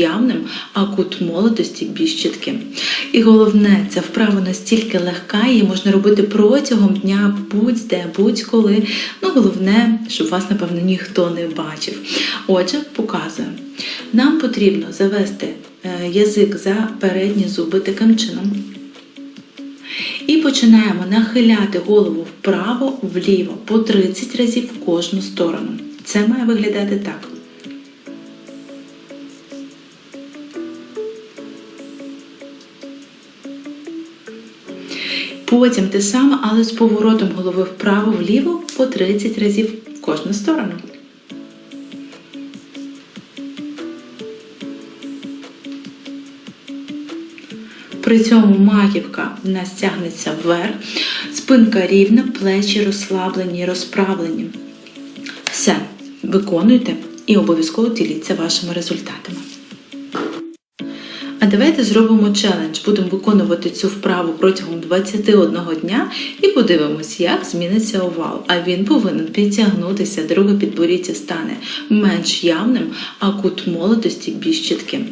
явним, а кут молодості більш чітким. І головне, ця вправа настільки легка, її можна робити протягом дня, будь-де, будь-коли. Ну, головне, щоб вас, напевно, ніхто не бачив. Отже, показую. Нам потрібно завести е, язик за передні зуби таким чином. І починаємо нахиляти голову вправо, вліво по 30 разів в кожну сторону. Це має виглядати так. Потім те саме, але з поворотом голови вправо-вліво по 30 разів в кожну сторону. При цьому маківка в нас тягнеться вверх, спинка рівна, плечі розслаблені, розправлені. Все, виконуйте і обов'язково діліться вашими результатами. А давайте зробимо челендж. Будемо виконувати цю вправу протягом 21 дня і подивимось, як зміниться овал. А він повинен підтягнутися, друге підборіддя стане менш явним, а кут молодості більш чітким.